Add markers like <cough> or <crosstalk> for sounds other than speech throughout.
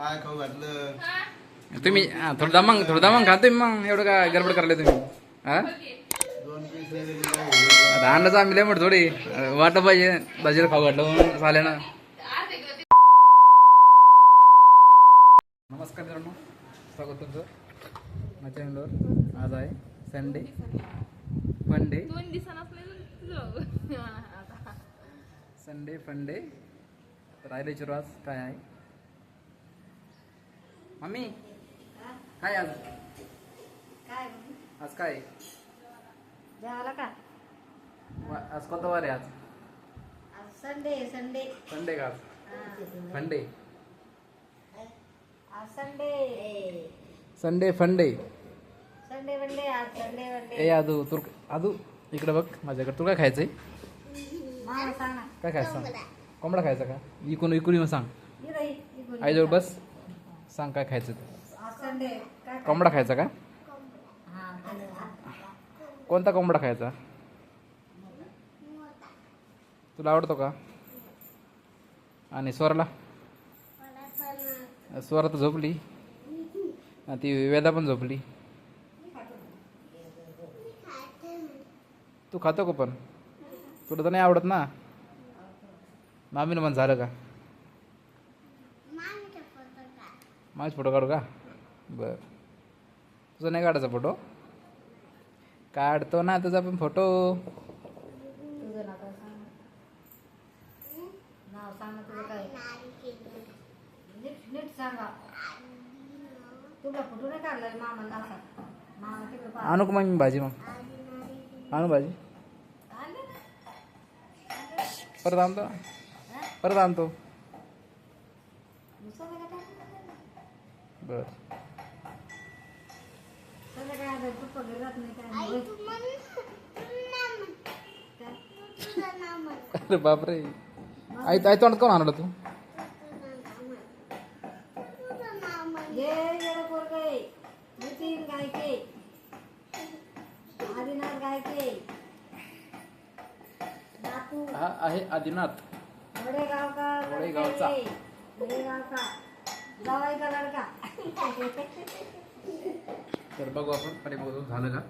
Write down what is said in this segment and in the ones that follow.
काय खाऊ घातलं? तुम्ही हा, थोडं दमंग थोडं दमंग खा तुम्ही मग. एवढं काय गडबड करायला तुम्ही. हा? दोन पीस नाही दिले. काय आता अंडाचं आम्ही लय मोठं थोडी. वाटत पाहिजे. भाजीला खाऊ घातलं म्हणून झाले ना. नमस्कार मित्रांनो. स्वागत तुमचं. माझ्या चॅनलवर आज आहे संडे फंडे दोन दिवसांनाच नाही तुझं आता संडे फंडे राहिले आज काय आहे? मम्मी? काय आज? काय? आज काय? झाला का? आज कोणता वार आहे आज? आज संडे संडे संडे का फंडे आज Sunday Sunday funday Sunday one day आज संडे वनडे ए आदू तुर आदू इकडे बघ माझ्याकडे तुला काय खायचंय काय खायचं सांग? कोंबडा खायचा का? इकून इकून येऊन सांग. आईजवळ बस. सांग काय खायचं कोंबडा खायचा का? कोणता कोंबडा खायचा? तुला आवडतो का? आणि स्वराला? स्वरा तर झोपली. ती वेदा पण झोपली. तू खातो का पण? तुला तर नाही आवडत ना? मामीनं पण झालं का? माझ फोटो काढू का? बर. तुझा नाही काढायचा फोटो? काढतो ना तुझा पण फोटो. आणू का मग भाजी मग? आणू भाजी? परत आणतो. परत आणतो. बर? अरे बापरे. आई आई तोंडात कोण आणलं तू? आहे. नितीन गायके? आदिनाथ हा आहे वडेगावचा. वडेगावचा. लडका तर बघू आपण अरे बघू. झालं का?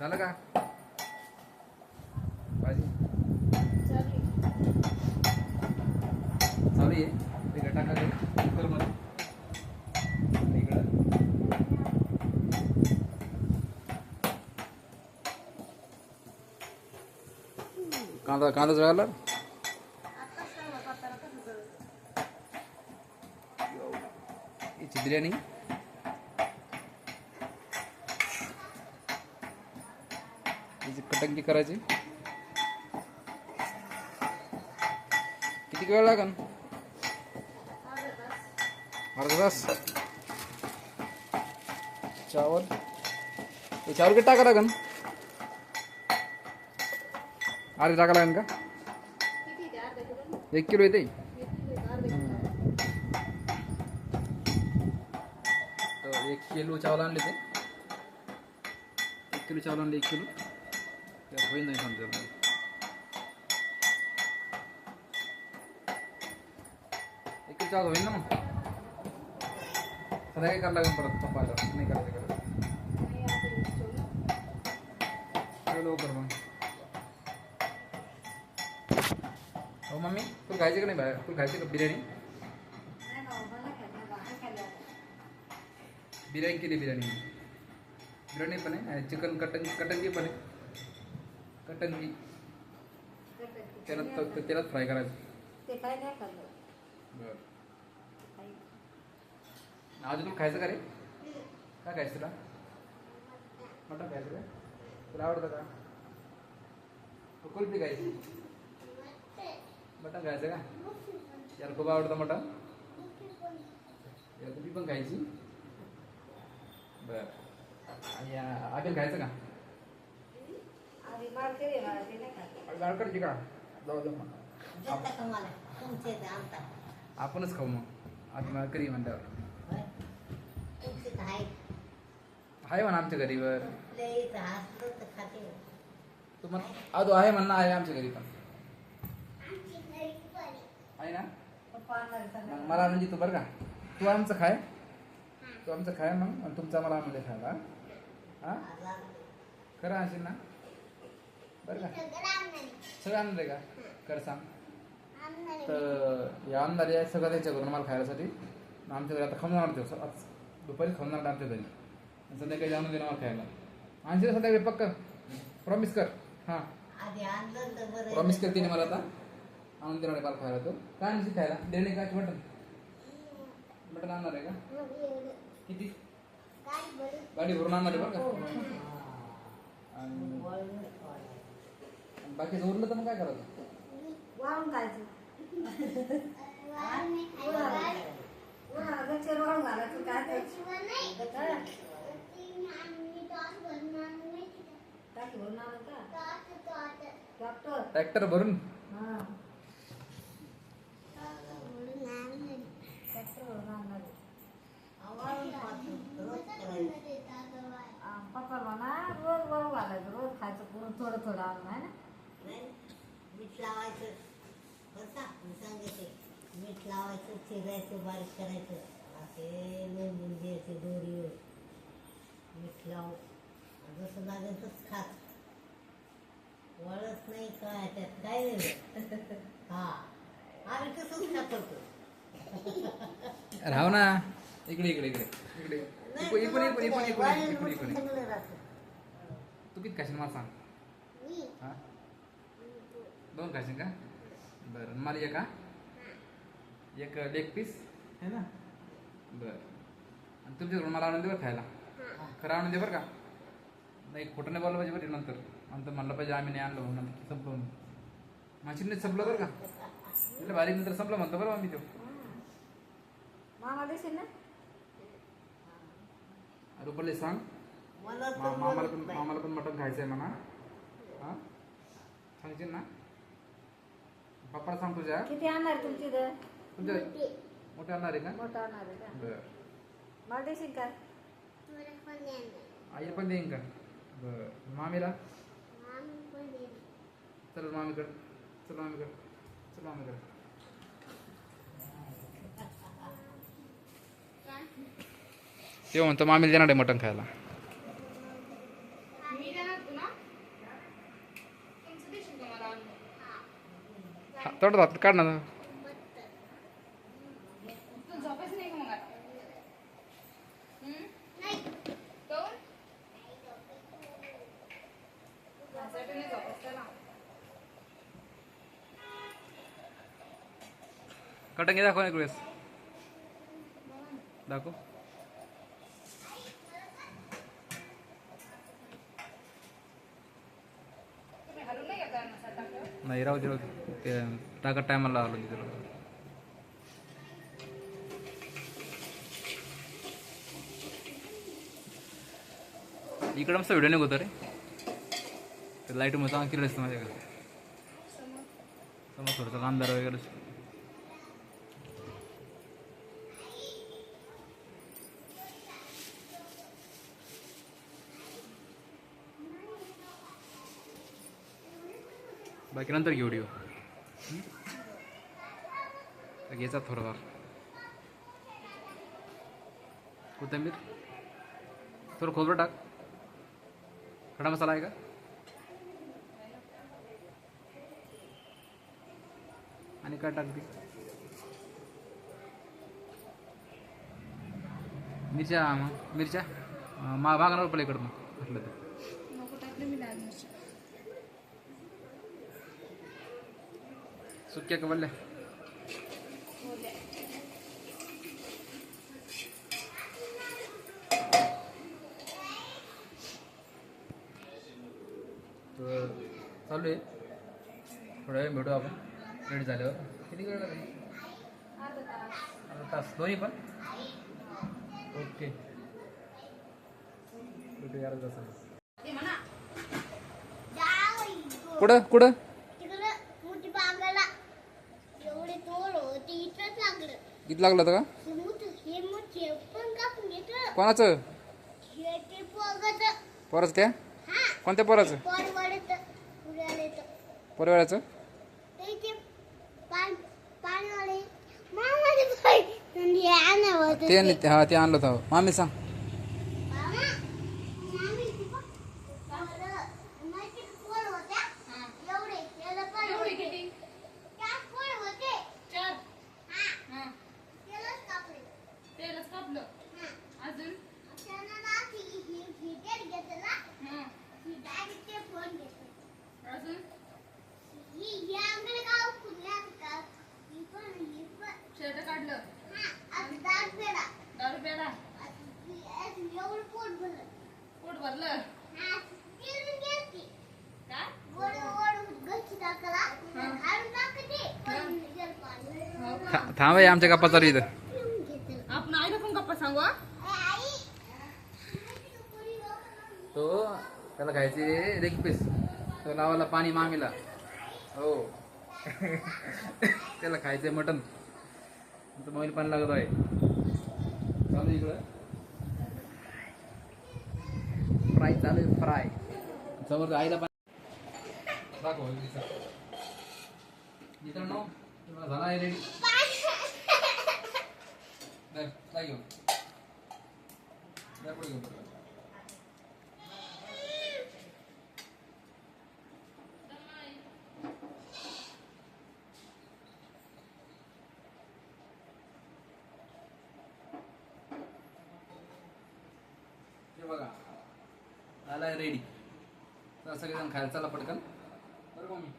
झालं का? भाजी चालू आहे. ते टाका ते. कुकरमध्ये इकडं. कांदा कांदा जळाला? बिर्याणी. याची करायची. किती वेळ लागन? अर्धा तास. चावल. चावल किती टाका लागन? अर्धे टाका लागन का? एक किलो येते. किलो चावल आणले ते. एक किलो चावल आणले एक किलो. त्यात होईल नाही समजा. एक किलो चावल होईल ना मग. संध्याकाळी करायला लागेल परत पप्पाला. नाही करायचं करत लवकर मग. हो मम्मी तू खायची का नाही बाहेर? तू खायची का बिर्याणी नाही बाबा, मला काय नाही बाबा, काय खाल्लं आता? बिर्याणी केली बिर्याणी. बिर्याणी पण आहे. चिकन कटन कटनगी पण आहे. कटनगी त्याला त- तेलात फ्राय करायचं. ते काय नाही खाल्लं. बरं. तुला खायचं का रे? काय खायचं तुला? मटण खायचं का? तुला आवडतं का? कुल्फी खायची. मटण खायचं का? याला खूप आवडतं मटण. याला कुल्फी पण खायची. बरं. आपेल खायचं का? आम्ही मारकरी आहे जाऊ जाऊ मग. आपणच खाऊ मग. आम्ही माळकरी म्हणल्यावर. तुमचे आहे. म्हणा आमच्या घरी वर. तुम्हाला अहो आहे म्हणणं आहे आमच्या घरी पण. आहे. ना? मला म्हणजे तू बरं का. तू आमचं खाय. तो आमचं खाय मग आणि तुमचा मला आम्हाला खायला. हा? खरं आणशील ना? बरं का? सगळं आणलं आहे का? कर सांग. तर या आणणार आहे सगळं त्यांच्याकडून मला खायसाठी. आमच्या घरी आता खाऊन जाणार ते आज दुपारी खाऊन जाणार आमच्या घरी. संध्याकाळी आणून देणार मला खायला. आणशील ना संध्याकाळी? पक्क. प्रॉमिस कर. हां. प्रॉमिस कर तिने मला आता. आणून देणार मला खायला तो. काय आणशील खायला? देणे काय मटन मटन आणणार आहे का? किती गाडी भरून आणणार आहे बरं का आणि. आणि बाकीचं उरलं तर मग काय करायचं वाळून वाळून घालायचं काय ट्रॅक्टर भरून बारीक करायचं. असे लोंबून घ्यायचे दोरी मीठ लावून जसं लागेल तसं खात. वळत नाही काय त्यात काय नाही. हा. आम्ही तसंच करतो राव ना. इकडे इकडे इकडे. इकडे. तू किती खाशील मला सांग. हा? दोन खाशील का? बरं. मला एका एक लेग पीस आहे ना? बरं. आणि तुमच्याकडून मला आणून दे बरं खायला. खरं आणून दे बरं का? नाही खोटं नाही बोललं पाहिजे बरं नंतर. नंतर म्हणलं पाहिजे आम्ही नाही आणलं म्हणून नंतर संपलो म्हणून. माझी नाही संपलं बरं का? म्हटलं बारीक नंतर संपलं म्हणतो बरं आम्ही तो. मामा देशील ना? रुपले सांग. मला तर मा- मामाला पण नाही. मामाला पण मटण खायचं आहे म्हणा. हा? सांगशील ना? पप्पाला सांग तुझ्या. किती आणणार तुमची तुमच्या मोठे आणणार आहे का? मोठं आणणार आहे का? बर. मला देशील का आई पण देईन का? बर. मामीला? चल मामीकडे. चल मामीकडे. चल मामीकडे. तेव्हा म्हणतो मामीला देणार आहे मटण खायला. मी देणार तुला तुमचं देशील का मला आणून? हा, तेवढं हात काढ ना तू झोपायचं नाही का मग आता हम्म? काहून? माझ्यासाठी नाही झोपायचं ना कटंगी दाखव ना वेळेस दाखव नाही राहू दे राहू दे. ते टाकत टायमाला आलो तिथे इकडं मस्त व्हिडिओ निघतो रे लाइट मग चांगली किरड असतं माझ्याकडे समोर थोडंसं अंधार वगैरे बाकी नंतर घेऊ व्हिडिओ घ्यायचा थोडाफार. कोथिंबीर. थोडं खोबरं टाक. खडा मसाला आहे का? आणि काय टाकते? मिरच्या मग. मिरच्या? मा मागणार पलीकडं मग म्हटलं तर नको टाकले मी लाल मिरची सुक्या का वल्ल्या तर चालू आहे. थोड्या वेळ भेटू आपण. रेडी झाल्यावर. किती वेळ लागेल? अर्धा तास. दोन्ही पण? ओके म्हणा. कुठं? कुठं? गीत लागलं होतं का? कोणाचं? परत त्या? कोणत्या परच? परवाड्याचं? ते हा ते आणलं होतं. मामी सांग. थांब हे, आमच्या गप्पा चालू इथं. आपण आईला पण गप्पा सांगू हा? तो त्याला खायचे लेग पीस तो लावायला पाणी मामीला हो. <laughs> त्याला खायचंय मटन तो मोबाईल पण लागत आहे. चालू इकडं. फ्राय चालू आहे फ्राय समोर आईला पण दाखव मित्रांनो झाला आहे रेडी घेऊन द्या घेऊन हे बघा. आलाय रेडी तर सगळेजण खायला चला पटकन बरं का मी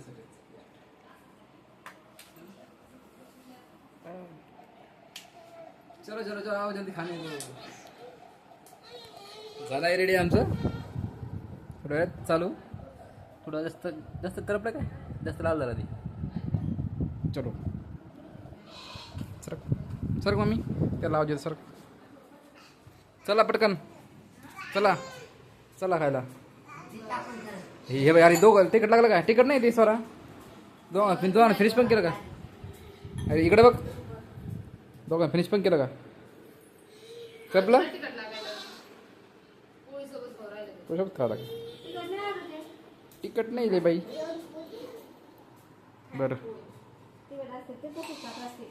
सगळे चलो चलो चलो आओ जल्दी खाने दो. झाला आहे रेडी आमचं? थोड्या वेळात चालू. थोडं जास्त जास्त करपलं काय? जास्त लाल झाला ती. चलो. Sir sir mummy. त्याला लावजे सर चला पटकन. चला. चला खायला. बाई, अरे दोघं तिकट लागलं का तिकट नाही ते स्वरा दोघं फिन दोघांना फिनिश केलं का अरे इकडे बघ दोघं फिनिश पण केलं का करपलं तो शकत खावा लागेल तिकट नाही रे बाई बरं। तिकडे असते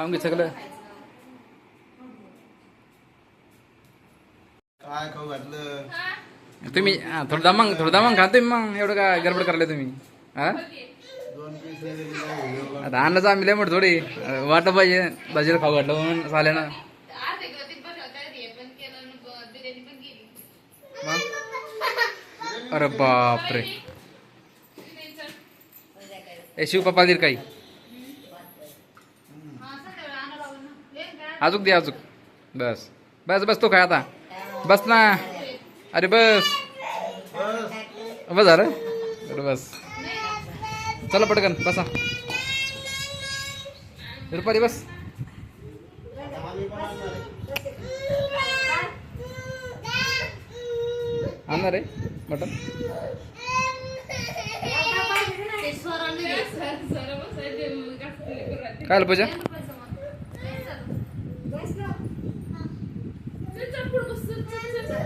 खाऊन घे सगळं काय खाऊ घातलं? तुम्ही हा, थोडं दमंग थोडं दमंग खा तुम्ही मग. एवढं काय गडबड करले तुम्ही? हा? दोन पीस व्हिडिओ आता आणलं आम्ही लय मोठं थोडी. वाटत पाहिजे भाजीला खाऊ घातलं म्हणून चालेलं अर्धे गतीत बनवता हे पण केलं आणि ब- बिर्याणी पण केली मग? अरे बापरे. ए शिव पप्पा दीर काही हा संध्याकाळी आणा लागलं ना लेन काय अजूक दे अजूक बस. बस बस तो काय आता. बस ना. अरे बस. बस झालं? अरे बस. चला पटकन बसा. रुपाली बस. आणणार आहे मटन ते स्वराला दे. सर सर बसायचे मग कसं तरी करू राहते. काय पूजा पैसा मग. नाही चालत. चल, चल, पुढं बस. चल, चल, चल,